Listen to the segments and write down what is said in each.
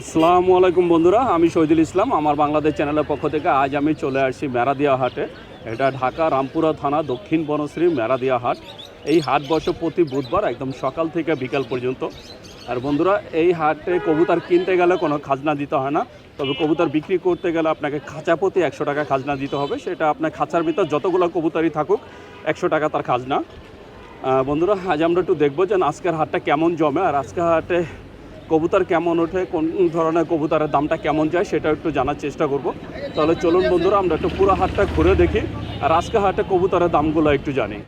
আসসালামু আলাইকুম বন্ধুরা, আমি শহীদুল ইসলাম। আমার বাংলাদেশ চ্যানেলের পক্ষ থেকে আজ আমি চলে আসছি মেরাদিয়া হাটে। এটা ঢাকা রামপুরা থানা দক্ষিণ বনশ্রী মেরাদিয়া হাট। এই হাট বসে প্রতি বুধবার একদম সকাল থেকে বিকাল পর্যন্ত। আর বন্ধুরা, এই হাটে কবুতর কিনতে গেলে কোনো খাজনা দিতে হয় না। তবে কবুতর বিক্রি করতে গেলে আপনাকে খাঁচা প্রতি একশো টাকা খাজনা দিতে হবে। সেটা আপনার খাঁচার ভিতর যতগুলো কবুতরই থাকুক, একশো টাকা তার খাজনা। বন্ধুরা, আজ আমরা একটু দেখব যে আজকের হাটটা কেমন জমে। আর আজকের হাটে কবুতর কেমন ওঠে, কোন ধরনের কবুতরের দামটা কেমন যায় সেটা একটু জানার চেষ্টা করব। তাহলে চলুন বন্ধুরা, আমরা একটু পুরো হাটটা ঘুরে দেখি আর আজকে হাটে কবুতরের দামগুলো একটু জানি।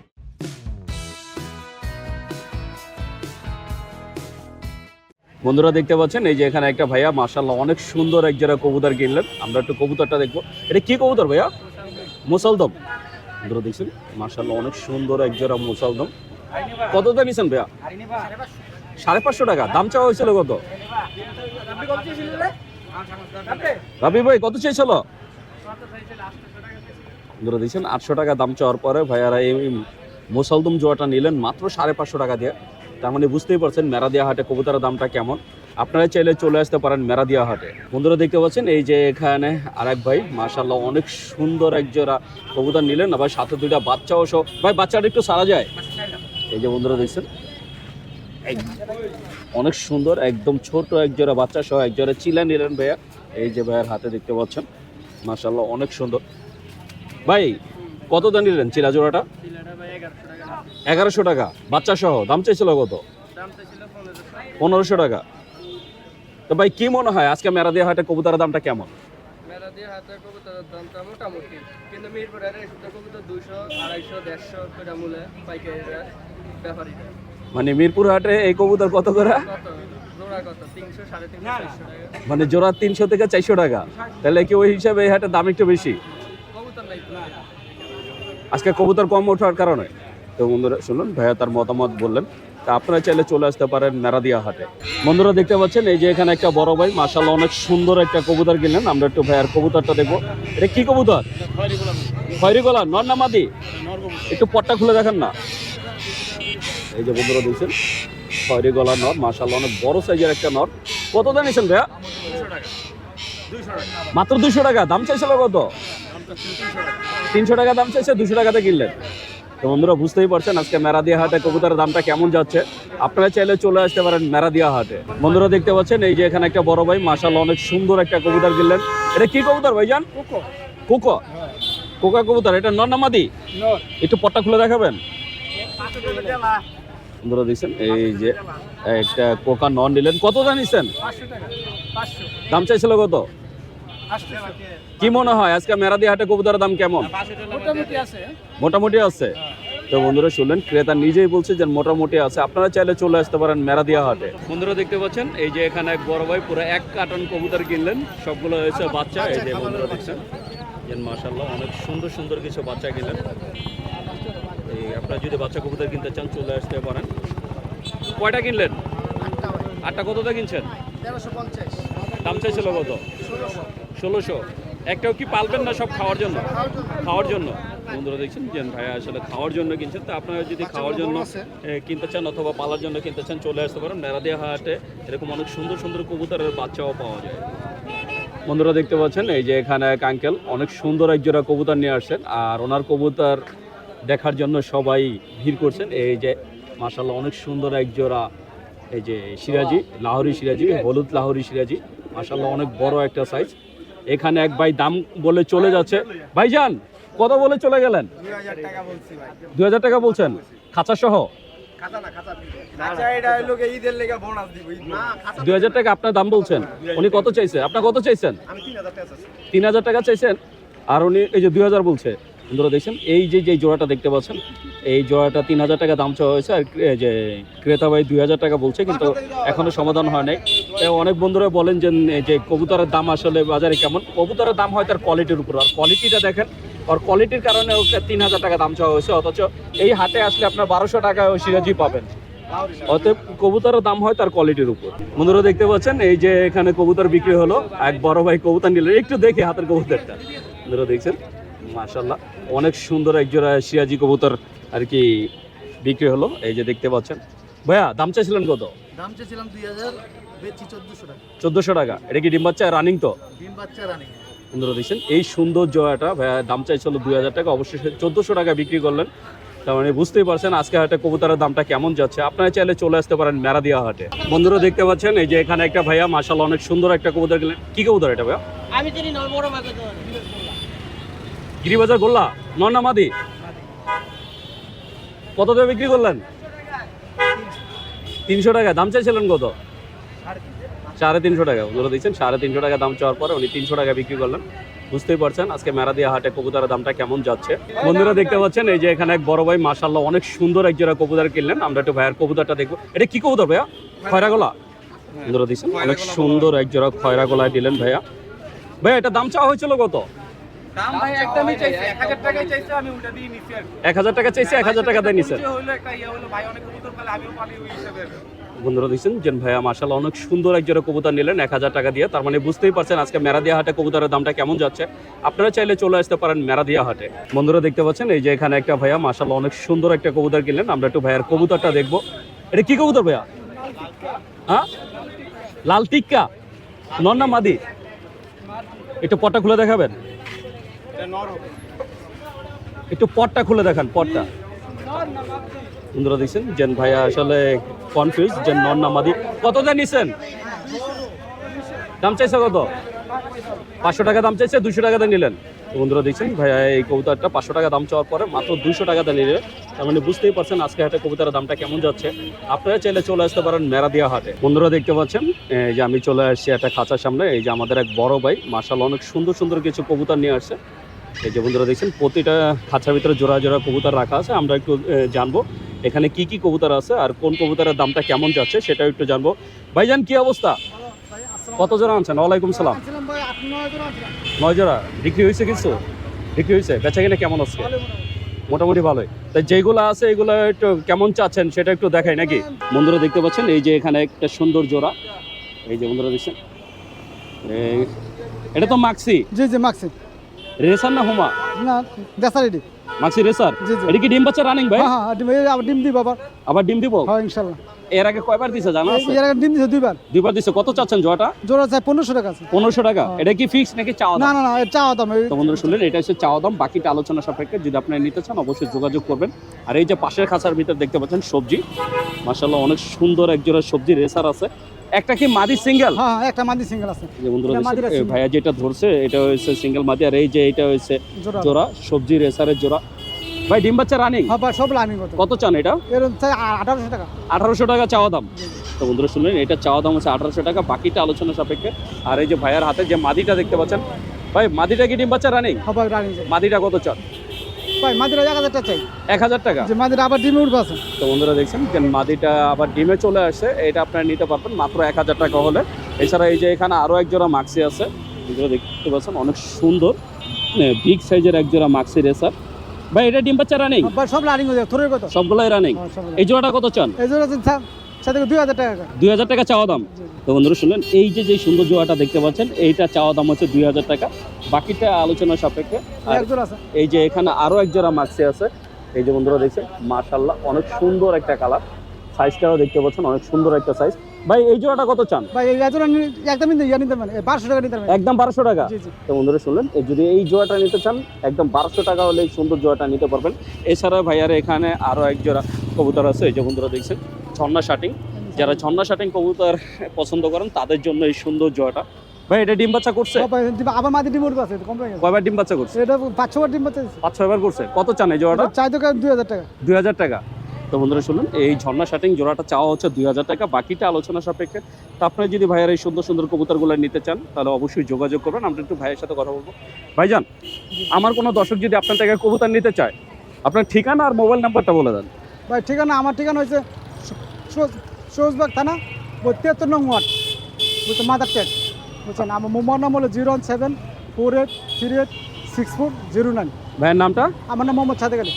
বন্ধুরা, দেখতে পাচ্ছেন, এই যে এখানে একটা ভাইয়া মার্শাল্লাহ অনেক সুন্দর এক জোড়া কবুতর কিনলেন। আমরা একটু কবুতরটা দেখব। এটা কি কবুতর ভাইয়া? মুসালদম। বন্ধুরা, দেখছেন? মার্শাল্লাহ অনেক সুন্দর এক জোড়া মুসালদম। কত দাম ভাইয়া? সাড়ে পাঁচশো টাকা। দাম চাওয়া হয়েছিল কত? রাবি ভাই, কত চেয়েছিল বন্ধুরা দেখছেন আটশো টাকা দাম চাওয়ার পরে ভাইয়ারা এই মুসলদম জোয়াটা নিলেন মাত্র সাড়ে পাঁচশো টাকা দিয়ে। তার মানে বুঝতেই পারছেন মেরাদিয়া হাটে কবুতরের দামটা কেমন। আপনারা চাইলে চলে আসতে পারেন মেরাদিয়া হাটে। বন্ধুরা, দেখতে পাচ্ছেন এই যে এখানে আরেক ভাই মাশাল্লাহ অনেক সুন্দর এক জোড়া কবুতর নিলেন। আবার সাথে দুইটা বাচ্চাও সহ ভাই, বাচ্চাটা একটু সারা যায়। এই যে বন্ধুরা, দেখছেন? অনেক সুন্দর একদম ছোট এক জোড়া বাচ্চা সহ এক জোড়া চিলা নিলেন ভাইয়া। এই যে ভাইয়ার হাতে দেখতে পাচ্ছেন মাশাল্লাহ অনেক সুন্দর। ভাই কত দাম নিলেন চিলা জোড়াটা? এগারোশো টাকা। বাচ্চা সহ দাম চাইছিল কত? পনেরোশো টাকা। তো ভাই কি মনে হয় আজকে মেরাদিয়া হাটে কবুতরের দামটা কেমন? দিয়ে হাতের কবুতরের দামটা মোটামুটি কিন্তু মিরপুরের কবুতর দুইশো আড়াইশো দেড়শো করে মূলে পাইকারিরা ব্যাপারীরা। মানে মিরপুর হাটে এই কবুতর কত করে? মানে জোড়া তিনশো থেকে চারশো টাকা। তাহলে কি ওই হিসাবে এই হাটের দাম একটু বেশি। আজকে কবুতর কম ওঠার কারণে। তো বন্ধুরা, শুনুন, ভাইয়া তার মতামত বললেন। তা আপনারা চাইলে চলে আসতে পারেন মেরাদিয়া হাটে। বন্ধুরা, দেখতে পাচ্ছেন, এই যে এখানে একটা বড় ভাই মাসাল্লাহ অনেক সুন্দর একটা কবুতর কিনলেন। আমরা একটু ভাইয়ার কবুতরটা দেখব। এটা কি কবুতর? খয়রি গলা নর না মাদি? একটু পটটা খুলে দেখেন না। এই যে বন্ধুরা দেখছেন খয়রি গলা নর মাসাল্লাহ অনেক বড় সাইজের একটা নর। কত দাম নিয়েছেন ভাইয়া? মাত্র দুশো টাকা দাম চাইছিল কত? তিনশো টাকা দাম চাইছে দুশো টাকাতে কিনলেন। তো বন্ধুরা বুঝতেই পারছেন আজকে মেরা মেরাদিয়া হাটে কবুতরের দামটা কেমন যাচ্ছে। আপনারা চাইলে চলে আসতে পারেন মেরা মেরাদিয়া হাটে। বন্ধুরা দেখতে পাচ্ছেন এই যে এখানে একটা বড় ভাই মাসাল অনেক সুন্দর একটা কবুতর কিনলেন। এটা কি কবুতর ভাইজান? কোকো। কোকা? কবুতর এটা নন্নামাদি একটু পট্টা খুলে দেখাবেন। বন্ধুরা দেখছেন এই যে একটা কোকা নন নিলেন। কত পাঁচশো দাম চাইছিল কত? কি মনে হয় আজকে মেরাদিয়া হাটে কবুতরের দাম কেমন? মোটামুটি আছে। তো বন্ধুরা শুনলেন ক্রেতা নিজেই বলছে যে মোটামুটি আছে। আপনারা চাইলে চলে আসতে পারেন মেরাদিয়া হাটে। বন্ধুরা দেখতে পাচ্ছেন এই যে এখানে এক বড় ভাই পুরো এক কার্টন কবুতর কিনলেন। সবগুলো হয়েছে বাচ্চা এই যে বন্ধুরা দেখছেন। যে মাশাল্লাহ অনেক সুন্দর সুন্দর কিছু বাচ্চা কিনলেন। এই আপনারা যদি বাচ্চা কবুতর কিনতে চান চলে আসতে পারেন। কয়টা কিনলেন? আটটা। কতটা কিনছেন? দাম চাইছিল কত? ষোলোশো। একটাও কি পালবেন না সব খাওয়ার জন্য? খাওয়ার জন্য। বন্ধুরা দেখছেন যে ভাইয়া আসলে খাওয়ার জন্য কিনছেন তো আপনারা যদি খাওয়ার জন্য কিনতে চান অথবা পালার জন্য কিনতে চান চলে আসতে পারেন। মেরাদিয়া হাটে এরকম অনেক সুন্দর সুন্দর কবুতরের বাচ্চাও পাওয়া যায়। বন্ধুরা দেখতে পাচ্ছেন এই যে এখানে এক আঙ্কেল অনেক সুন্দর এক জোড়া কবুতর নিয়ে আসছেন। আর ওনার কবুতর দেখার জন্য সবাই ভিড় করছেন। এই যে মাসাল্লাহ অনেক সুন্দর এক জোড়া এই যে সিরাজি লাহোরি সিরাজি হলুদ লাহোরি সিরাজি। মাসাল্লাহ অনেক বড় একটা সাইজ এখানে এক ভাই দাম বলে চলে যাচ্ছে। ভাইজান কত বলে চলে গেলেন? দুই হাজার টাকা বলছি ভাই দু হাজার টাকা বলছেন। খাঁচা সহ? খাতা না খাতা এটা হলো গিয়ে ঈদের লেগে বোনাস দিব না খাতা দু হাজার টাকা আপনার দাম বলছেন। উনি কত চাইছে? আপনার কত চাইছেন? আমি তিন হাজার টাকা চাচ্ছি তিন হাজার টাকা চাইছেন। আর উনি এই যে দুই হাজার বলছে। বন্ধুরা দেখছেন? এই যে যে জোড়াটা দেখতে পাচ্ছেন, এই জোড়াটা তিন হাজার টাকা দাম চাওয়া হয়েছে, আর যে ক্রেতা ভাই দুই হাজার টাকা বলছে, কিন্তু এখনও সমাধান হয় নাই। অনেক বন্ধুরা বলেন যে যে কবুতরের দাম আসলে বাজারে কেমন? কবুতরের দাম হয় তার কোয়ালিটির উপর। আর কোয়ালিটিটা দেখেন, আর কোয়ালিটির কারণে ওকে তিন হাজার টাকা দাম চাওয়া হয়েছে, অথচ এই হাটে আসলে আপনার বারোশো টাকা সিরাজি পাবেন। অতএব কবুতরের দাম হয় তার কোয়ালিটির উপর। বন্ধুরা দেখতে পাচ্ছেন, এই যে এখানে কবুতর বিক্রি হলো, এক বড় ভাই কবুতর নিল একটু দেখে হাতের কবুতরটা। বন্ধুরা দেখছেন? মাশাল্লাহ অনেক সুন্দর এক জোড়া সিরাজি কবুতর আর কি বিক্রি হলো। এই যে দেখতে পাচ্ছেন। ভাইয়া দাম চাইছিলেন কত? দাম চেয়েছিলাম দুই হাজার চোদ্দোশো টাকা। এটা কি ডিম বাচ্চা রানিং তো? ডিম বাচ্চা রানিং এই সুন্দর জয়াটা ভাইয়া দাম চাইছিল দুই হাজার টাকা। অবশ্যই চোদ্দোশো টাকা বিক্রি করলেন। তার মানে বুঝতেই পারছেন আজকে হাটে কবুতরের দামটা কেমন যাচ্ছে। আপনারা চাইলে চলে আসতে পারেন মেরাদিয়া হাটে। বন্ধুরা দেখতে পাচ্ছেন এই যে এখানে একটা ভাইয়া মাসাল অনেক সুন্দর একটা কবুতর গেলেন কি কবুতর এটা ভাইয়া? আমি বাজার। গিরিবাজার গোল্লা, নন্না মাদি। কত দিয়ে বিক্রি করলেন? তিনশো টাকা। দাম চাইছিলেন কত? সাড়ে তিনশো টাকা। বন্ধুরা দিচ্ছেন, সাড়ে তিনশো টাকা দাম চাওয়ার পরে উনি তিনশো টাকা বিক্রি করলেন। বুঝতেই পারছেন, আজকে মেরাদিয়া হাটে কবুতরের দামটা কেমন যাচ্ছে। বন্ধুরা দেখতে পাচ্ছেন, এই যে এখানে এক বড় ভাই মাসাল্লাহ অনেক সুন্দর এক জোড়া কবুতর কিনলেন। আমরা একটু ভাইয়ের কবুতরটা দেখব। এটা কি কবুতর ভাইয়া? খয়রা গোলা বন্ধুরা দিচ্ছেন, অনেক সুন্দর এক জোড়া খয়রা গোলায় দিলেন ভাইয়া। ভাইয়া এটা দাম চাওয়া হয়েছিল কত? এক হাজার টাকা চাইছে এক হাজার টাকা দিয়ে নিছেন ইয়ে হিসাবে। বন্ধুরা দিচ্ছেন ভাইয়া অনেক সুন্দর কবুতর নিলেন এক হাজার টাকা দিয়ে। তার মানে বুঝতেই পারছেন আজকে মেরাদিয়া হাটে কবুতরের দামটা কেমন যাচ্ছে। আপনারা চাইলে চলে আসতে পারেন মেরাদিয়া হাটে। বন্ধুরা দেখতে পাচ্ছেন এই যে এখানে একটা ভাইয়া মাসাল্লাহ অনেক সুন্দর একটা কবুতর কিনলেন। আমরা একটু ভাইয়ার কবুতরটা দেখব। এটা কি কবুতর ভাইয়া? হ্যাঁ? লাল টিক্কা। নন্না মাদি? একটু পটটা খুলে দেখাবেন। একটু পটটা খুলে দেখান, পটটা। বন্ধুরা দেখছেন, জেন ভাইয়া আসলে কনফিউজ যে নন নামাদি কত দিয়ে নিছেন? দাম চাইছে কত? পাঁচশো টাকা দাম চাইছে দুশো টাকা দিয়ে নিলেন। বন্ধুরা দেখছেন, ভাইয়া এই কবুতরটা পাঁচশো টাকা দাম চাওয়ার পরে মাত্র দুশো টাকা দিয়ে নিলেন। তার মানে বুঝতেই পারছেন আজকে হাটে কবুতরের দামটা কেমন যাচ্ছে। আপনারা চাইলে চলে আসতে পারেন মেরাদিয়া হাটে। বন্ধুরা দেখতে পাচ্ছেন যে আমি চলে আসছি একটা খাঁচার সামনে, এই যে আমাদের এক বড় ভাই মার্শাল অনেক সুন্দর সুন্দর কিছু কবুতর নিয়ে আসছে। এই যে বন্ধুরা দেখছেন, প্রতিটা খাঁচার ভিতরে জোড়া জোড়া কবুতর রাখা আছে। আমরা একটু জানব এখানে কি কি কবুতর আছে আর কোন কবুতরের দামটা কেমন যাচ্ছে সেটাও একটু জানব। ভাইজান, কি অবস্থা? কত জোড়া আনছেন? ওয়ালাইকুম সালাম। নয় জোড়া? বিক্রি হয়েছে কিছু? বিক্রি হয়েছে? বেচা কিনা কেমন আছে মোটামুটি ভালোই। তাই যেগুলো আছে, এগুলো একটু কেমন চাচ্ছেন সেটা একটু দেখাই নাকি? বন্ধুরা দেখতে পাচ্ছেন, এই যে এখানে একটা সুন্দর জোড়া। এই যে বন্ধুরা দেখছেন এটা তো মাক্সি? জি জি, মাক্সি। রেসার না হোমা না দেশা রেডি মাক্সি রেসার এটা কি ডিম বাচ্চা রানিং ভাই হ্যাঁ হ্যাঁ ডিম আবার ডিম দিব আবার। আবার ডিম দিব? হ্যাঁ ইনশাল্লাহ। এর আগে কয়বার দিছে জানা এর আগে ডিম দিছে দুইবার। দুইবার দিছে কত চাচ্ছেন জোয়াটা জোড়া চাই পনেরোশো টাকা আছে। পনেরোশো টাকা। হ্যাঁ। এটা কি ফিক্স নাকি চাওয়া না দাম? না না এটা চাওয়া দাম তো বন্ধুরা শুনলেন এটা হচ্ছে চাওয়া দাম। বাকিটা আলোচনা সাপেক্ষে যদি আপনারা নিতে চান অবশ্যই যোগাযোগ করবেন। আর এই যে পাশের খাঁচার ভিতর দেখতে পাচ্ছেন সবজি। মাসাল্লাহ অনেক সুন্দর এক জোড়া সবজি রেসার আছে। একটা কি মাদি সিঙ্গেল? হ্যাঁ একটা মাদি সিঙ্গেল আছে। যে বন্ধুরা। ভাইয়া যেটা ধরছে এটা হচ্ছে সিঙ্গেল মাদি আর এই যে এটা হচ্ছে জোড়া। সবজি রেসারের জোড়া। ভাই ডিম বাচ্চা রানিং? হ্যাঁ সব লাইনিং কত কত চান এটা? আঠারোশো টাকা। আঠারোশো টাকা চাওয়া দাম। তো বন্ধুরা শুনলেন এটা চাওয়া দাম হচ্ছে আঠারোশো টাকা বাকিটা আলোচনা সাপেক্ষে। আর এই যে ভাইয়ার হাতে যে মাদিটা দেখতে পাচ্ছেন ভাই মাদিটা কি ডিম বাচ্চা রানিং? হ্যাঁ রানিং। মাদিটা কত চান? ভাই মাদিরা এক হাজার টাকা চাই। এক হাজার টাকা? যে মাদিরা আবার ডিমে উঠবে আছে। তো বন্ধুরা দেখছেন যে মাদিটা আবার ডিমে চলে আসে এটা আপনারা নিতে পারবেন মাত্র এক হাজার টাকা হলে। এছাড়া এই যে এখানে আরও এক জোড়া মাক্সি আছে। দেখতে পাচ্ছেন অনেক সুন্দর বিগ সাইজের এক জোড়া মাক্সি রেসার ভাই এটা ডিম বাচ্চা রানিং সব লাইনিং হয়ে থরের কত? সবগুলাই রানিং এই জোড়াটা কত চান? এই জোড়া সাথে দুই হাজার টাকা চাওয়া দাম। তো বন্ধুরা শুনলেন এই যে যে সুন্দর জোয়াটা দেখতে পাচ্ছেন এইটা চাওয়া দাম হচ্ছে দুই হাজার টাকা। বাকিটা আলোচনা সাপেক্ষে। আর এক আছে। এই যে এখানে আরও এক জোড়া মাক্সি আছে। এই যে বন্ধুরা দেখছেন মার্শাল্লাহ অনেক সুন্দর একটা কালার সাইজটাও দেখতে পাচ্ছেন অনেক সুন্দর একটা সাইজ ভাই এই জোড়াটা কত চান? ভাই এই জোড়া ইয়ে নিতে পারেন টাকা নিতে পারেন। একদম বারোশো টাকা? জি জি। তো বন্ধুরা শুনলেন যদি এই জোড়াটা নিতে চান একদম বারোশো টাকা হলে এই সুন্দর জোড়াটা নিতে পারবেন। এছাড়া ভাইয়ার এখানে আরও এক জোড়া কবুতর আছে এই যে বন্ধুরা দেখছেন ঝর্ণা শাটিং। যারা ঝর্ণা শাটিং কবুতর পছন্দ করেন তাদের জন্য এই সুন্দর জোড়াটা। ভাই এটা ডিম বাচ্চা করছে? আবার মাদি ডিম উঠবে আছে কম কয়বার ডিম বাচ্চা করছে? এটা পাঁচ ছবার ডিম পাচ্ছে পাঁচ ছয়বার করছে। কত চান এই জোড়াটা? চাই তো দুই হাজার টাকা। দুই হাজার টাকা। তো বন্ধুরা শুনুন এই ঝর্ণা শাটিং জোড়াটা চাওয়া হচ্ছে দুই হাজার টাকা বাকিটা আলোচনা সাপেক্ষে। তো আপনারা যদি ভাইয়ের এই সুন্দর সুন্দর কবুতরগুলো নিতে চান তাহলে অবশ্যই যোগাযোগ করবেন। আমরা একটু ভাইয়ের সাথে কথা বলব। ভাইজান আমার কোনো দর্শক যদি আপনার থেকে কবুতর নিতে চায় আপনার ঠিকানা আর মোবাইল নাম্বারটা বলে দেন। ভাই ঠিকানা আমার ঠিকানা হচ্ছে সৌজবাগ থানা তিয়াত্তর নং ওয়ার্ড বুঝছেন মাদার টেট বুঝছেন আমার মোবাইল নাম্বার হলো zero one seven four eight three eight six four zero nine. ভাইয়ের নামটা? আমার নাম মোহাম্মদ সাদেক আলী।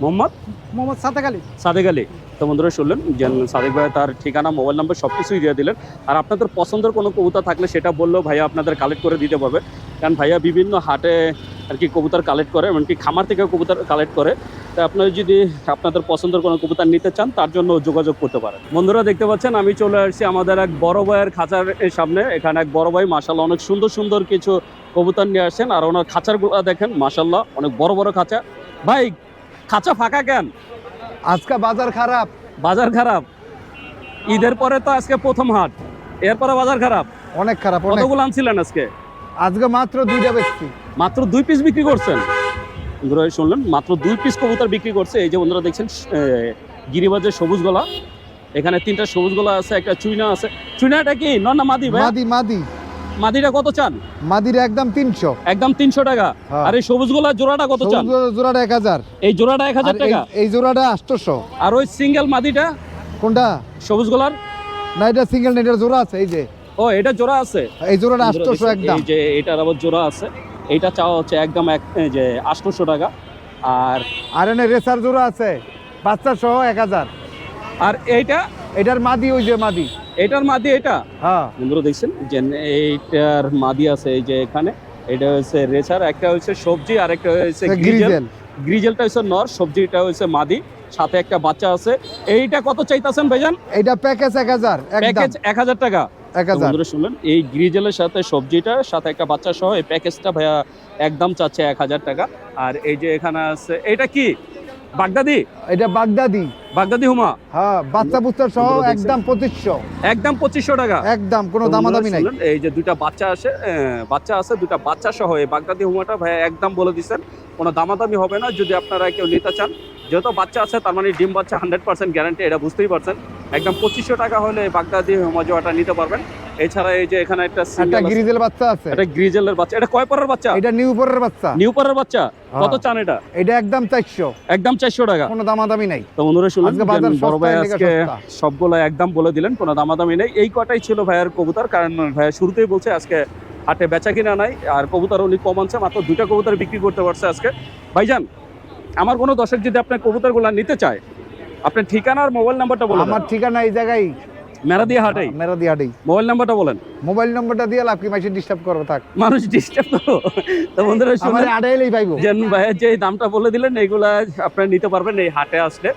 মোহাম্মদ? মোহাম্মদ সাদেক আলী। সাদেক আলী। তো বন্ধুরা শুনলেন যে সাদেক ভাই তার ঠিকানা মোবাইল নাম্বার সব কিছুই দিয়ে দিলেন। আর আপনাদের পছন্দের কোনো কবুতর থাকলে সেটা বললেও ভাইয়া আপনাদের কালেক্ট করে দিতে পারবে। কারণ ভাইয়া বিভিন্ন হাটে আর কি কবুতর কালেক্ট করে এমনকি খামার থেকেও কবুতর কালেক্ট করে। তা আপনারা যদি আপনাদের পছন্দের কোনো কবুতর নিতে চান তার জন্য যোগাযোগ করতে পারেন। বন্ধুরা দেখতে পাচ্ছেন আমি চলে আসছি আমাদের এক বড় ভাইয়ের খাঁচার সামনে। এখানে এক বড় ভাই মাসাল্লাহ অনেক সুন্দর সুন্দর কিছু কবুতর নিয়ে আসছেন। আর ওনার খাঁচারগুলো দেখেন মাসাল্লাহ অনেক বড় বড় খাঁচা। ভাই খাঁচা ফাঁকা কেন? আজকে বাজার খারাপ। বাজার খারাপ? ঈদের পরে তো আজকে প্রথম হাট। এরপরে বাজার খারাপ? অনেক খারাপ কতগুলো আনছিলেন আজকে? আজকে মাত্র দুইটা ব্যক্তি মাত্র দুই পিস বিক্রি করছেন? বন্ধুরা শুনলেন মাত্র দুই পিস কবুতর বিক্রি করছে। এই যে বন্ধুরা দেখছেন গিরিবাজের সবুজ গলা। এখানে তিনটা সবুজ গলা আছে একটা চুইনা আছে। চুইনাটা কি? নন না মাদি ভাই মাদি মাদি। মাদিটা কত চান? মাদির একদম তিনশো। একদম তিনশো টাকা। হ্যাঁ। আর এই সবুজ গলা জোড়াটা কত চান? জোড়াটা এক হাজার। এই জোড়াটা এক হাজার টাকা? এই জোড়াটা আটশোশো। আর ওই সিঙ্গেল মাদিটা? কোনটা? সবুজ গলার না এটা সিঙ্গেল নেটের জোড়া আছে এই যে। ও এটা জোড়া আছে? এই জোড়াটা আটশোশো একদম। এই যে এটার আবার জোড়া আছে। এইটা চাওয়া হচ্ছে একদম এক যে আটশোশো টাকা। আর আর এনে রেসার জোড়া আছে বাচ্চা সহ এক হাজার। আর এইটা? এটার মাদি ওই যে মাদি। এটার মাদি এটা? হ্যাঁ। বন্ধুরা দেখছেন যে এইটার মাদি আছে এই যে এখানে এটা হচ্ছে রেচার একটা হচ্ছে সবজি আর একটা হচ্ছে গ্রিজেল। গ্রিজেল। গ্রিজেলটা হচ্ছে নর সবজিটা হচ্ছে মাদি সাথে একটা বাচ্চা আছে। এইটা কত চাইতাছেন ভাইজান? এইটা প্যাকেজ এক হাজার একদম। প্যাকেজ এক হাজার টাকা। বন্ধুরা শুনলেন এই গ্রিজেলের সাথে সবজিটা সাথে একটা বাচ্চা সহ এই প্যাকেজটা ভাইয়া একদম চাচ্ছে এক হাজার টাকা। আর এই যে এখানে আছে এটা কি? বাগদাদি? এটা বাগদাদি। বাগদাদি হুমা? হ্যাঁ বাচ্চা বুচ্চা সহ একদম পঁচিশশো। একদম পঁচিশশো টাকা? একদম কোনো দামাদামি নাই। এই যে দুইটা বাচ্চা আসে আহ, বাচ্চা আছে দুইটা বাচ্চা সহ এই বাগদাদি হুমাটা ভাই একদম বলে দিচ্ছেন কোনো দামাদামি হবে না যদি আপনারা কেউ নিতে চান। যেহেতু বাচ্চা আছে তার মানে ডিম বাচ্চা হান্ড্রেড পার্সেন্ট গ্যারান্টি এটা বুঝতেই পারছেন। একদম পঁচিশশো টাকা হলে এই বাগদাদি হুমা জোয়াটা নিতে পারবেন। এছাড়া এই যে এখানে একটা একটা গ্রিজেল বাচ্চা আছে। এটা গ্রিজেলের বাচ্চা। এটা কয় পরের বাচ্চা? এটা নিউ পরের বাচ্চা। নিউ পরের বাচ্চা? কত হ্যাঁ। চান এটা? এটা একদম চারশো। একদম চারশো টাকা। কোনো দামাদামি নাই। তো বন্ধুরা শুনুন আজকে বাজার বড় ভাই আজকে সবগুলো একদম বলে দিলেন কোনো দামাদামি নেই। এই কটাই ছিল ভাইয়ের কবুতর কারণ ভাইয়া শুরুতেই বলছে আজকে হাটে বেচা কিনা নাই আর কবুতর উনি কম আনছে মাত্র দুইটা কবুতর বিক্রি করতে পারছে আজকে। ভাইজান আমার কোনো দর্শক যদি আপনার কবুতরগুলো নিতে চায় আপনার ঠিকানা আর মোবাইল নাম্বারটা বলুন আমার ঠিকানা এই জায়গায় মেরাদিয়া হাটেই? মোবাইল নাম্বারটা বলেন। মোবাইল নম্বরটা দিয়ে লাভ কি? ডিস্টার্ব করব থাক। মানুষ ডিস্টার্ব তো। তো বন্ধুরা আড়াইলেই পাইবো। ভাইয়ের যে দামটা বলে দিলেন এগুলা আপনারা নিতে পারবেন এই হাটে আসলে।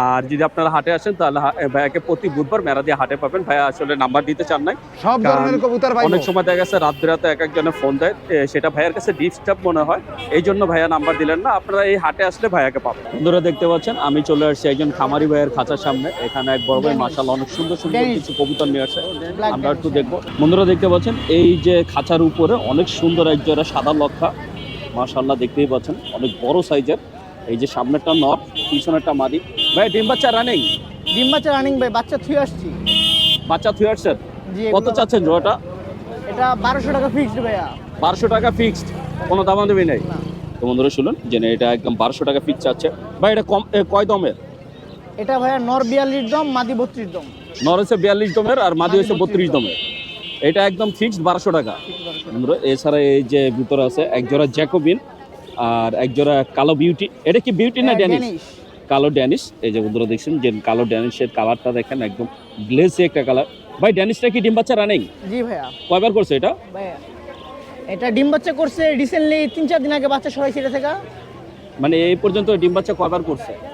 আর যদি আপনারা হাটে আসেন তাহলে ভাইয়াকে প্রতি বুধবার মেরা দিয়ে হাটে পাবেন। ভাইয়া আসলে নাম্বার দিতে চান নাই। সব ধরনের কবুতর পাইবো অনেক সময় দেখা গেছে রাত বিরাতে এক একজনে ফোন দেয়। সেটা ভাইয়ার কাছে ডিস্টার্ব মনে হয়। এই জন্য ভাইয়া নাম্বার দিলেন না। আপনারা এই হাটে আসলে ভাইয়াকে পাবেন। বন্ধুরা দেখতে পাচ্ছেন আমি চলে আসছি একজন খামারি ভাইয়ের খাঁচার সামনে। এখানে এক বড় ভাই মাসাল অনেক সুন্দর সুন্দর কিছু কবুতর নিয়ে আসে। আমরা একটু দেখব। বন্ধুরা দেখতে পাচ্ছেন এই যে খাঁচার উপরে অনেক সুন্দর এক জোড়া সাদা লক্ষা। মাশাল্লাহ দেখতেই পাচ্ছেন অনেক বড় সাইজের এই যে সামনেরটা নর পিছনেরটা মাদি। ভাই ডিম বাচ্চা রানিং ডিম বাচ্চা রানিং ভাই বাচ্চা থুয়ে আসছি। বাচ্চা থুই আসছেন জি কত চাচ্ছেন জোড়াটা? এটা বারোশো টাকা ফিক্সড ভাইয়া। বারোশো টাকা ফিক্সড কোনো দাম দেবে নেই। তো বন্ধুরা শুনুন যে এটা একদম বারোশো টাকা ফিক্স আছে ভাই এটা কম কয় দমের? এটা ভাইয়া নর বিয়াল্লিশ দম মাদি বত্রিশ দম। নর হচ্ছে বিয়াল্লিশ দমের আর মাদি হচ্ছে বত্রিশ 32 দমের। এটা একদম ফিক্সড বারোশো টাকা। বন্ধুরা এছাড়া এই যে ভিতরে আছে এক জোড়া জ্যাকোবিন আর এক জোড়া কালো বিউটি এটা কি বিউটি হ্যাঁ, না ড্যানিশ কালো ড্যানিশ এই যে বন্ধুরা দেখছেন যে কালো ড্যানিশের কালারটা দেখেন একদম গ্লেসি একটা কালার ভাই ড্যানিশটা কি ডিম বাচ্চা রানিং জি ভাইয়া। কয়বার করছে এটা? ভাইয়া এটা ডিম বাচ্চা করছে রিসেন্টলি তিন চার দিন আগে বাচ্চা সরাইছে এটা থেকে। মানে এই পর্যন্ত ডিম বাচ্চা কয়বার করছে? আহ,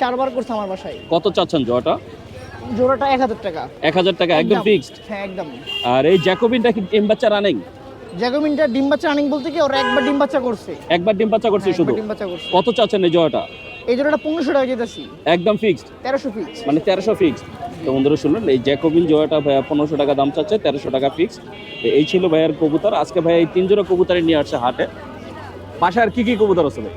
চারবার করছে আমার বাসায়। কত চাচ্ছেন জোয়াটা জোড়াটা এক হাজার টাকা। এক হাজার টাকা একদম একদম। ফিক্সড হ্যাঁ একদম। আর এই জ্যাকোবিনটা কি ডিম বাচ্চা রানিং জ্যাকোমিনটা ডিম বাচ্চা রানিং বলতে কি ওরা একবার ডিম বাচ্চা করছে। একবার ডিম বাচ্চা করছে হ্যাঁ, শুধু? ডিম বাচ্চা করছে। কত চাচ্ছেন এই জয়টা? এই জোড়াটা পনেরোশো টাকা যেতেছি একদম ফিক্সড তেরোশো ফিক্সড মানে তেরোশো ফিক্সড তো বন্ধুরা শুনলেন এই জ্যাকোবিন জয়টা ভাইয়া পনেরোশো টাকা দাম চাচ্ছে তেরোশো টাকা ফিক্সড এই ছিল ভাইয়ার কবুতর। আজকে ভাইয়া এই তিন জোড়া কবুতরই নিয়ে আসছে হাটে। বাসার আর কি কি কবুতর আছে ভাই?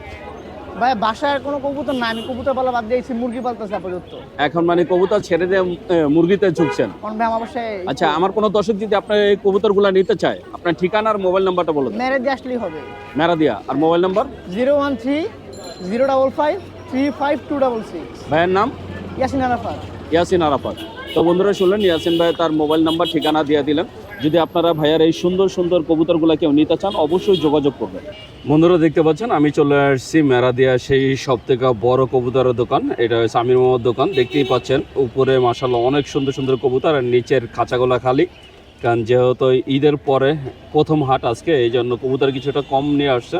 ভাই বাসায় কোনো কবুতর না আমি কবুতর পালা বাদ দিয়েছি মুরগি পালতেছি আপাতত। এখন মানে কবুতর ছেড়ে দিয়ে মুরগিতে ঝুঁকছেন? কারণ ভাই আমার বাসায় আচ্ছা আমার কোনো দর্শক যদি আপনার এই কবুতরগুলো নিতে চায় আপনার ঠিকানা আর মোবাইল নাম্বারটা বলে দেন। মেরে দিয়ে আসলেই হবে। মেরা দিয়া আর mobile number? Zero one three zero double five three five two double six. ভাইয়ের নাম? ইয়াসিন আরাফাত। ইয়াসিন আরাফাত। তো বন্ধুরা শুনলেন ইয়াসিন ভাই তার মোবাইল নাম্বার ঠিকানা দিয়ে দিলেন। যদি আপনারা ভাইয়ার এই সুন্দর সুন্দর কবুতরগুলো কেউ নিতে চান, অবশ্যই যোগাযোগ করবেন। বন্ধুরা, দেখতে পাচ্ছেন, আমি চলে আসছি মেরাদিয়া, সেই সব থেকে বড় কবুতরের দোকান। এটা হচ্ছে আমির মোহাম্মদ দোকান। দেখতেই পাচ্ছেন, উপরে মাসাল্লাহ অনেক সুন্দর সুন্দর কবুতর, আর নিচের খাঁচাগুলা খালি। কারণ যেহেতু ঈদের পরে প্রথম হাট আজকে, এই জন্য কবুতর কিছুটা কম নিয়ে আসছে।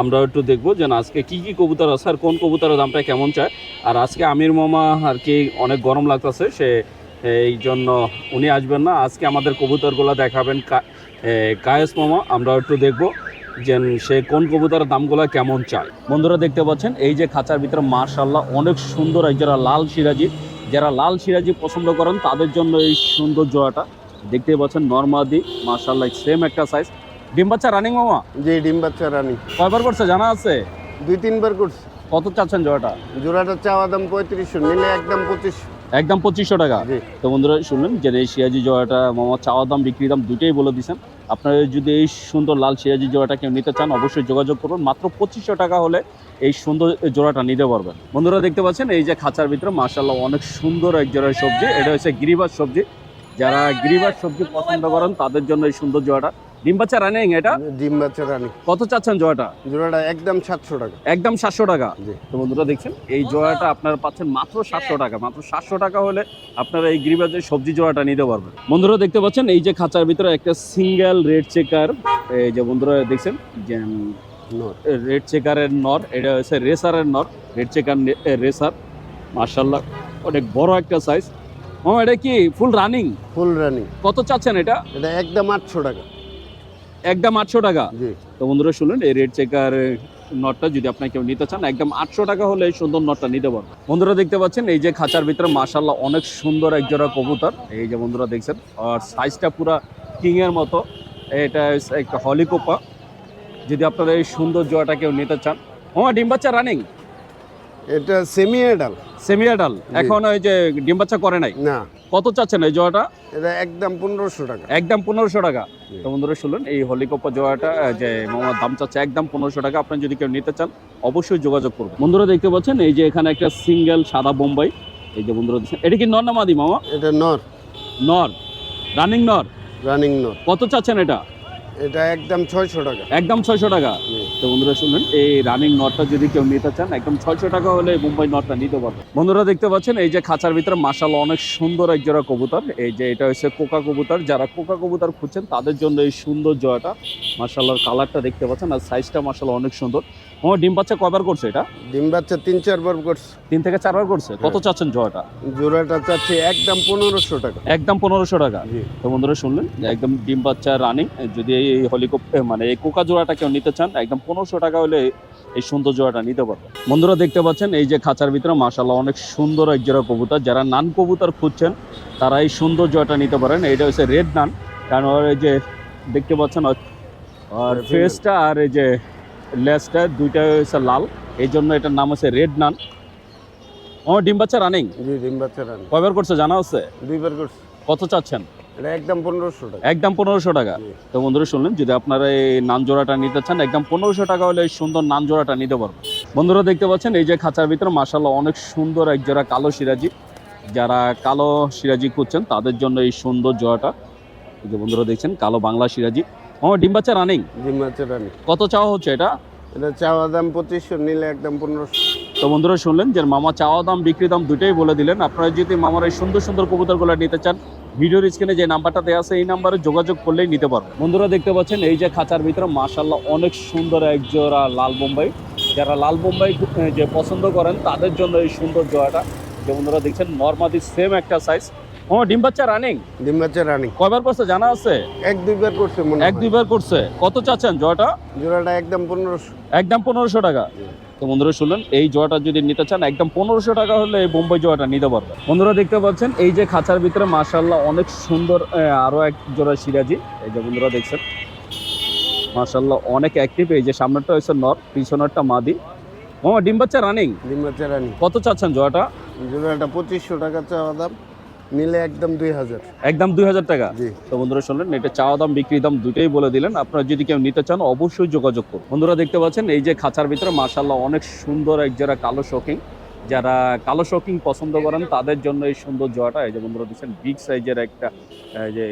আমরা একটু দেখব যে আজকে কি কি কবুতর আছে, আর কোন কবুতরের দামটা কেমন চায়। আর আজকে আমির মামা আর কি অনেক গরম লাগতেছে, সে এই জন্য উনি আসবেন না। আজকে আমাদের কবুতরগুলো দেখাবেন কায়েস মামা। আমরা একটু দেখব যে সে কোন কবুতরের দামগুলো কেমন চায়। বন্ধুরা দেখতে পাচ্ছেন এই যে খাঁচার ভিতরে মার্শাল্লাহ অনেক সুন্দর যারা লাল সিরাজি যারা লাল সিরাজি পছন্দ করেন তাদের জন্য এই সুন্দর জোড়াটা দেখতে পাচ্ছেন নর্মাদি মার্শাল্লাহ সেম একটা সাইজ ডিম বাচ্চা রানিং মামা? যে ডিম বাচ্চা রানী কয়বার করছে জানা আছে? দুই তিনবার করছে। কত চাচ্ছেন জোড়াটা জোড়াটা চাওয়া দাম পঁয়ত্রিশশো নিলে একদম পঁচিশশো। একদম পঁচিশশো টাকা। তো বন্ধুরা শুনলেন যে এই সিরাজি জোড়াটা মামা চাওয়া দাম বিক্রি দাম দুটোই বলে দিয়েছেন। আপনারা যদি এই সুন্দর লাল সিরাজি জোড়াটা কেউ নিতে চান অবশ্যই যোগাযোগ করুন। মাত্র পঁচিশশো টাকা হলে এই সুন্দর জোড়াটা নিতে পারবেন। বন্ধুরা দেখতে পাচ্ছেন এই যে খাঁচার ভিতরে মার্শাল্লাহ অনেক সুন্দর এক জোড়ার সবজি। এটা হচ্ছে গিরিবাস সবজি। যারা গিরিবাস সবজি পছন্দ করেন তাদের জন্য এই সুন্দর জোড়াটা ডিম বাচ্চা রানিং এটা? ডিম বাচ্চা রানী। কত চাচ্ছেন জোড়াটা? জোড়াটা একদম সাতশো টাকা। একদম সাতশো টাকা। তো বন্ধুরা দেখছেন এই জোড়াটা আপনারা পাচ্ছেন মাত্র সাতশো টাকা। মাত্র সাতশো টাকা হলে আপনারা এই গিরিবাজের সবজি জোড়াটা নিতে পারবেন। বন্ধুরা দেখতে পাচ্ছেন এই যে খাঁচার ভিতরে একটা সিঙ্গেল রেড চেকার এই যে বন্ধুরা দেখছেন যে। রেড চেকারের নর এটা হচ্ছে রেসারের নর রেড চেকার রেসার মার্শাল্লাহ অনেক বড় একটা সাইজ ও এটা কি ফুল রানিং ফুল রানিং কত চাচ্ছেন এটা? এটা একদম আটশো টাকা। একদম আটশো টাকা। তো বন্ধুরা শুনলেন এই রেড চেকার নটটা যদি আপনার কেউ নিতে চান একদম আটশো টাকা হলে এই সুন্দর নটটা নিতে পারবেন। বন্ধুরা দেখতে পাচ্ছেন এই যে খাঁচার ভিতরে মাশাল্লাহ অনেক সুন্দর এক জোড়া কবুতর। এই যে বন্ধুরা দেখছেন আর সাইজটা পুরা কিং এর মতো। এটা একটা হলিকোপা যদি আপনারা এই সুন্দর জোড়াটা কেউ নিতে চান। ও ডিম বাচ্চা রানিং এটা সেমি এডাল সেমিয়াডাল এখন ওই যে ডিম বাচ্চা করে নাই? না। কত চাচ্ছেন এই জয়াটা এটা একদম পনেরোশো টাকা। একদম পনেরোশো টাকা। তো বন্ধুরা শুনলেন এই হলিকপ্টার জয়াটা যে মামার দাম চাচ্ছে একদম পনেরোশো টাকা। আপনি যদি কেউ নিতে চান অবশ্যই যোগাযোগ করবেন বন্ধুরা দেখতে পাচ্ছেন এই যে এখানে একটা সিঙ্গেল সাদা বোম্বাই। এই যে বন্ধুরা দেখছেন এটা কি নর না মাদি মামা? এটা নর। নর। রানিং নর? রানিং নর। কত চাচ্ছেন এটা? এটা একদম ছয়শো টাকা। একদম ছয়শো টাকা। তো বন্ধুরা শুনলেন এই রানিং নটটা যদি কেউ নিতে চান একদম ছয়শো টাকা হলে মুম্বাই নটটা নিতে পারবেন। বন্ধুরা দেখতে পাচ্ছেন এই যে খাঁচার ভিতরে মাসাল অনেক সুন্দর এক জোড়া কবুতর। এই যে এটা হচ্ছে কোকা কবুতর। যারা কোকা কবুতর খুঁজছেন তাদের জন্য এই সুন্দর জোড়াটা মাসাল্লার কালারটা দেখতে পাচ্ছেন আর সাইজটা মাসাল অনেক সুন্দর। ও ডিম বাচ্চা কবার করছে এটা? ডিম বাচ্চা তিন চারবার করছে। তিন থেকে চারবার করছে? কত চাচ্ছেন জোড়াটা জোড়াটা চাচ্ছে একদম পনেরোশো টাকা। একদম পনেরোশো টাকা। তো বন্ধুরা শুনলেন একদম ডিম বাচ্চা রানিং যদি এই হলিকপ মানে এই কোকা জোড়াটা কেউ নিতে চান একদম পনেরোশো টাকা হলে এই সুন্দর জোড়াটা নিতে পারবেন। বন্ধুরা দেখতে পাচ্ছেন এই যে খাঁচার ভিতরে মাশাল্লাহ অনেক সুন্দর এক জোড়া কবুতর। যারা নান কবুতর খুঁজছেন তারা এই সুন্দর জোড়াটা নিতে পারেন। এটা হচ্ছে রেড নান কারণ ওর এই যে দেখতে পাচ্ছেন আর ফেসটা আর এই যে লেসটা দুইটা হচ্ছে লাল। এই জন্য এটার নাম হচ্ছে রেড নান। ও ডিম বাচ্চা রানিং জি ডিম বাচ্চা রানী কয়বার করছে জানা আছে? দুইবার করছে। কত চাচ্ছেন? একদম পনেরোশো টাকা। একদম পনেরোশো টাকা। তো বন্ধুরা শুনলেন যদি আপনারা এই নান জোড়াটা নিতে চান একদম পনেরোশো টাকা হলে এই সুন্দর নান জোড়াটা নিতে পারবেন। বন্ধুরা দেখতে পাচ্ছেন এই যে খাঁচার ভিতরে মাসাল্লাহ অনেক সুন্দর এক জোড়া কালো সিরাজি। যারা কালো সিরাজি খুঁজছেন তাদের জন্য এই সুন্দর জোড়াটা। এই যে বন্ধুরা দেখছেন কালো বাংলা সিরাজি। ও ডিম বাচ্চা রানিং? ডিম বাচ্চা রানী। কত চাওয়া হচ্ছে এটা? এটা চাওয়া দাম পঁচিশশো নিলে একদম পনেরোশো। তো বন্ধুরা শুনলেন যে মামা চাওয়া দাম, বিক্রি দাম দুটোই বলে দিলেন। আপনারা যদি মামার এই সুন্দর সুন্দর কবুতরগুলো নিতে চান, ভিডিওর স্ক্রিনে যে নাম্বারটা দেওয়া আছে, এই নাম্বারে যোগাযোগ করলেই নিতে পারবেন। বন্ধুরা দেখতে পাচ্ছেন, এই যে খাঁচার ভিতরে মাশাল্লাহ অনেক সুন্দর এক জোড়া লাল বোম্বাই। যারা লাল বোম্বাই যে পছন্দ করেন, তাদের জন্য এই সুন্দর জোড়াটা। যে বন্ধুরা দেখছেন, নর্মাদি সেম একটা সাইজ ও ডিম বাচ্চা রানিং ডিম বাচ্চা রানী কয়বার করছে জানা আছে? এক দুইবার করছে মনে এক দুইবার করছে। কত চাচ্ছেন জোড়াটা? জোড়াটা একদম পনেরোশো। একদম পনেরোশো টাকা। তো বন্ধুরা শুনলেন এই জোয়াটা যদি নিতে চান একদম পনেরোশো টাকা হলে এই বোম্বাই জোয়াটা নিতে পারবেন বন্ধুরা দেখতে পাচ্ছেন এই যে খাঁচার ভিতরে মাশাল্লাহ অনেক সুন্দর আহ, আরও এক জোড়া সিরাজি। এই যে বন্ধুরা দেখছেন মাশাল্লাহ অনেক অ্যাক্টিভ এই যে সামনেরটা হচ্ছে নর পিছনেরটা মাদি। ও ডিম বাচ্চা রানিং ডিম বাচ্চা রানী কত চাচ্ছেন জোয়াটা জোড়াটা পঁচিশশো টাকা চাওয়া দাম। নিলে একদম দুই হাজার। একদম দুই হাজার টাকা? জি। তো বন্ধুরা শুনলেন এটা চাওয়া দাম বিক্রি দাম দুটোই বলে দিলেন। আপনারা যদি কেউ নিতে চান অবশ্যই যোগাযোগ করুন। বন্ধুরা দেখতে পাচ্ছেন এই যে খাঁচার ভিতরে মাশাল্লাহ অনেক সুন্দর এক যারা কালো শৌকিং যারা কালো শৌকিং পছন্দ করেন তাদের জন্য এই সুন্দর জোয়াটা এই যে বন্ধুরা দেখছেন বিগ সাইজের একটা যে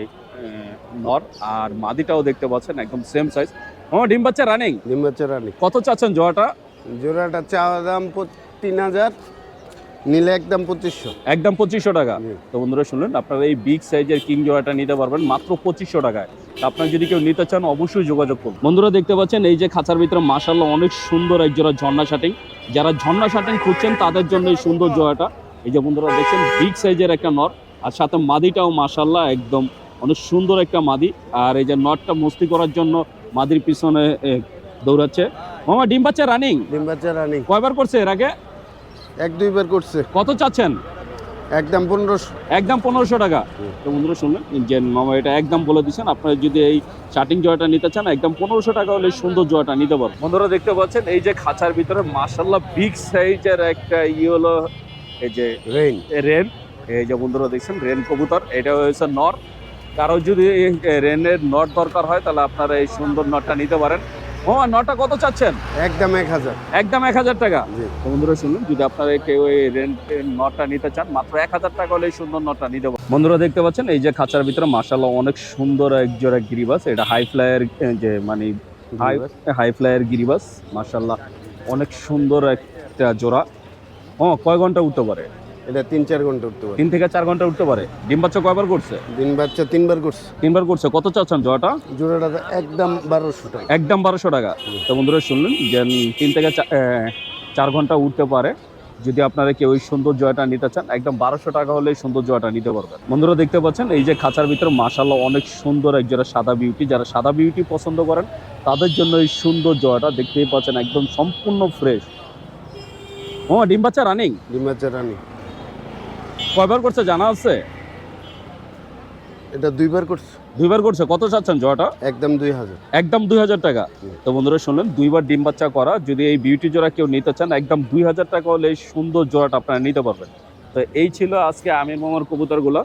নর আর মাদিটাও দেখতে পাচ্ছেন একদম সেম সাইজ ও ডিম বাচ্চা রানিং ডিম বাচ্চা রানী কত চাচ্ছেন জোয়াটা? জোড়াটা চাওয়া দাম তিন হাজার। নিলে একদম পঁচিশশো। একদম পঁচিশশো টাকা। তো বন্ধুরা শুনলেন আপনারা এই বিগ সাইজের কিং জোড়াটা নিতে পারবেন মাত্র পঁচিশশো টাকায়। তো আপনার যদি কেউ নিতে চান অবশ্যই যোগাযোগ করুন। বন্ধুরা দেখতে পাচ্ছেন এই যে খাঁচার ভিতরে মাসাল্লাহ অনেক সুন্দর এক জোড়া ঝর্ণা শাটিং। যারা ঝর্ণা শাটিং খুঁজছেন তাদের জন্য এই সুন্দর জোড়াটা। এই যে বন্ধুরা দেখছেন বিগ সাইজের একটা নর আর সাথে মাদিটাও মাসাল্লাহ একদম অনেক সুন্দর একটা মাদি। আর এই যে নটটা মস্তি করার জন্য মাদির পিছনে দৌড়াচ্ছে। মামা ডিম বাচ্চা রানিং ডিম বাচ্চা রানিং কয়বার করছে এর আগে? এক দুইবার করছে। কত চাচ্ছেন? একদম পনেরোশো। একদম পনেরোশো টাকা। তো বন্ধুরা শুনলেন যে মামা এটা একদম বলে দিচ্ছেন। আপনারা যদি এই শার্টিং জয়টা নিতে চান একদম পনেরোশো টাকা হলে সুন্দর জয়টা নিতে পারবেন বন্ধুরা দেখতে পাচ্ছেন এই যে খাঁচার ভিতরে মাসাল্লাহ বিগ সাইজের একটা ই হলো এই যে রেইন রেন এই যে বন্ধুরা দেখছেন রেন কবুতর। এটা হয়েছে নর কারও যদি এই রেনের নট দরকার হয় তাহলে আপনারা এই সুন্দর নটটা নিতে পারেন। ও নটটা কত চাচ্ছেন? একদম এক হাজার। একদম এক হাজার টাকা। বন্ধুরা শুনুন যদি আপনারা কেউ এই রেন্ট নটটা নিতে চান মাত্র এক হাজার টাকা হলে সুন্দর নটটা নিতে বন্ধুরা দেখতে পাচ্ছেন এই যে খাঁচার ভিতরে মার্শাল্লাহ অনেক সুন্দর এক জোড়া গিরিবাস। এটা হাই ফ্লায়ার যে মানে হাই হাই ফ্লায়ার গিরিবাস মার্শাল্লাহ অনেক সুন্দর একটা জোড়া। ও কয় ঘণ্টা উঠতে পারে? এটা তিন চার ঘণ্টা উঠতে পারে। তিন থেকে চার ঘণ্টা উঠতে পারে। ডিম বাচ্চা কয়বার করছে? দিন বাচ্চা তিনবার করছে। তিনবার করছে। কত চাচ্ছেন জোড়াটা? জোড়াটা একদম বারোশো টাকা। একদম বারোশো টাকা। তো বন্ধুরা শুনলেন যে তিন থেকে চার ঘণ্টা উঠতে পারে। যদি আপনারা কেউ এই সুন্দর জয়টা নিতে চান একদম বারোশো টাকা হলে সুন্দর জয়টা নিতে পারবেন। বন্ধুরা দেখতে পাচ্ছেন এই যে খাঁচার ভিতরে মাসাল্লাহ অনেক সুন্দর এক যারা সাদা বিউটি যারা সাদা বিউটি পছন্দ করেন তাদের জন্য এই সুন্দর জয়টা দেখতেই পাচ্ছেন একদম সম্পূর্ণ ফ্রেশ ও ডিম বাচ্চা রানিং ডিম বাচ্চা রানিং কয়বার করছে জানা আছে? এটা দুইবার করছে। দুইবার করছে। কত চাচ্ছেন জয়টা একদম দুই হাজার। একদম দুই হাজার টাকা। তো বন্ধুরা শুনলেন দুইবার ডিম বাচ্চা করা। যদি এই বিউটি জোড়া কেউ নিতে চান একদম দুই হাজার টাকা হলে এই সুন্দর জোড়াটা আপনারা নিতে পারবেন। তো এই ছিল আজকে আমির মামার কবুতরগুলো।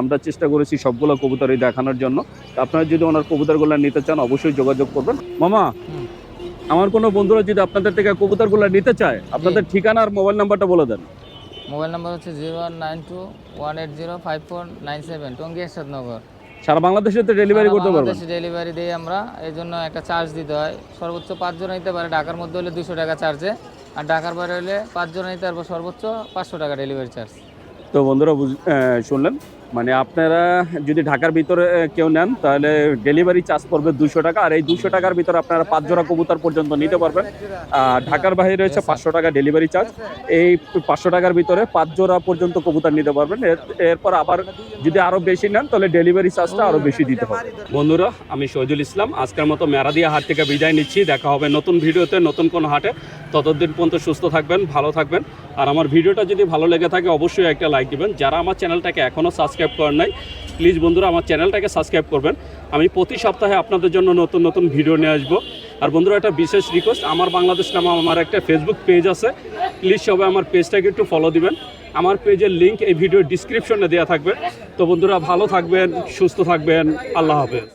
আমরা চেষ্টা করেছি সবগুলো কবুতরই দেখানোর জন্য। তো আপনারা যদি ওনার কবুতরগুলো নিতে চান অবশ্যই যোগাযোগ করবেন। মামা আমার কোনো বন্ধুরা যদি আপনাদের থেকে কবুতরগুলো নিতে চায় আপনাদের ঠিকানা আর মোবাইল নাম্বারটা বলে দেন। মোবাইল নাম্বার হচ্ছে zero one nine two one eight zero five four nine seven. Tongi Nagar. সারা বাংলাদেশে তো ডেলিভারি করতে পারবেন। বাংলাদেশে ডেলিভারি দিই আমরা এই জন্য একটা চার্জ দিতে হয়। সর্বোচ্চ পাঁচজন নিতে পারে। ঢাকার মধ্যে হলে দুশো টাকা চার্জে আর ঢাকার বাইরে হলে পাঁচজন নিতে পারব সর্বোচ্চ পাঁচশো টাকা ডেলিভারি চার্জ তো বন্ধুরা শুনলেন? মানে আপনারা যদি ঢাকার ভিতরে কেউ নেন, তাহলে ডেলিভারি চার্জ পড়বে দুশো টাকা। আর এই দুশো টাকার ভিতরে আপনারা পাঁচ জোড়া কবুতর পর্যন্ত নিতে পারবেন। আর ঢাকার বাইরে রয়েছে পাঁচশো টাকা ডেলিভারি চার্জ এই পাঁচশো টাকার ভিতরে পাঁচ জোড়া পর্যন্ত কবুতর নিতে পারবেন। এর- এরপর আবার যদি আরও বেশি নেন, তাহলে ডেলিভারি চার্জটা আরও বেশি দিতে হবে। বন্ধুরা, আমি শহীদুল ইসলাম। আজকের মতো মেরাদিয়া হাট থেকে বিদায় নিচ্ছি। দেখা হবে নতুন ভিডিওতে, নতুন কোনো হাটে। ততদিন পর্যন্ত সুস্থ থাকবেন, ভালো থাকবেন। আর আমার ভিডিওটা যদি ভালো লেগে থাকে, অবশ্যই একটা লাইক দিবেন। যারা আমার চ্যানেলটাকে এখনও সাবস্ক্রাইব করেন নাই। প্লিজ বন্ধুরা, আমার চ্যানেলটাকে সাবস্ক্রাইব করবেন। আমি প্রতি সপ্তাহে আপনাদের জন্য নতুন নতুন ভিডিও নিয়ে আসব। আর বন্ধুরা, একটা বিশেষ রিকোয়েস্ট আমার বাংলাদেশ নামে আমার একটা ফেসবুক পেজ আছে। প্লিজ সবাই আমার পেজটাকে একটু ফলো দিবেন। আমার পেজের লিঙ্ক এই ভিডিওর ডিসক্রিপশনে দেওয়া থাকবে। তো বন্ধুরা, ভালো থাকবেন, সুস্থ থাকবেন। আল্লাহ হাফেজ।